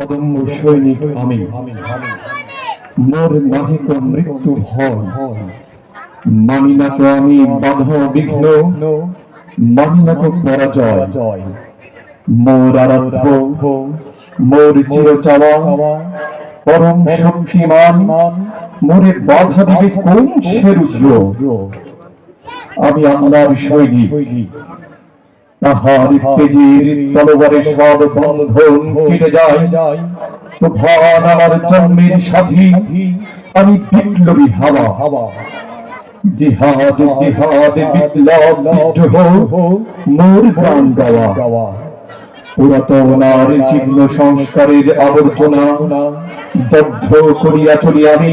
অদম্য সৈনিক আমি মোর নাহিক মৃত্যু ভয় মানি না তো আমি বাধা বিঘ্ন, মানি না তো পরাজয়। মোর আরাধ্য, মোর চির চাওয়া পরম শক্তিমান, মোরে বাধা দিবে কোন সে রুদ্র আমি আল্লাহর সৈনিক। তাহার তেজির তলবারে সব বন্ধন কেটে যায়। তুফান আমার জন্মের সাথী, আমি বিপ্লবী হাওয়া। জিহাদ জিহাদ, বিপ্লব, বিদ্রোহ, মোর গাওয়া। চিহ্ন সংস্কারের আবর্জনা দগ্ধ করিয়া চলি আমি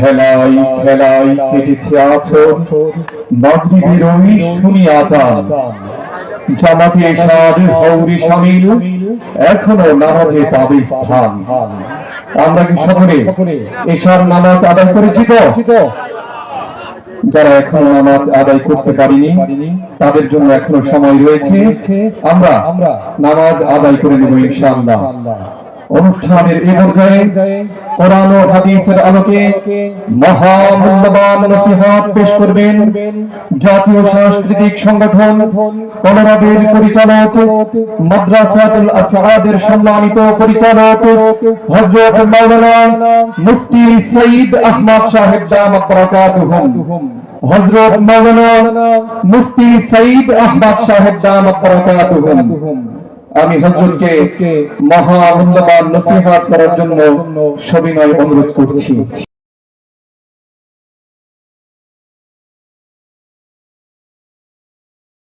হেলাই খেলাই কেটেছে আছর। মাগরিবের ওই শুনি আজান। জামাতে এসার হৌরি শামিল এখনও নামাজে পাবে স্থান। আমরা কি সকলে এশার নামাজ আদায় করেছি তো? যারা এখনও নামাজ আদায় করতে পারিনি, তাদের জন্য এখনও সময় রয়েছে। আমরা নামাজ আদায় করে নেব ইনশাআল্লাহ। অনুষ্ঠানের এই পর্যায়ে কোরআন ও হাদিসের আলোকে মহামূল্যবান নসিহত পেশ করবেন জাতীয় সাংস্কৃতিক সংগঠন কলরাবের পরিচালক, মাদ্রাসাতুল আসআদের সম্মানিত পরিচালক, হযরত মাওলানা মুফতি সঈদ আহমদ সাহেব দামাত বারাকাতুহুম। হযরত মাওলানা মুফতি সঈদ আহমদ সাহেব দামাত বারাকাতুহুম। আমি হজরতকে মহা মূল্যবান নসিহাত করার জন্য সবিনয় অনুরোধ করছি।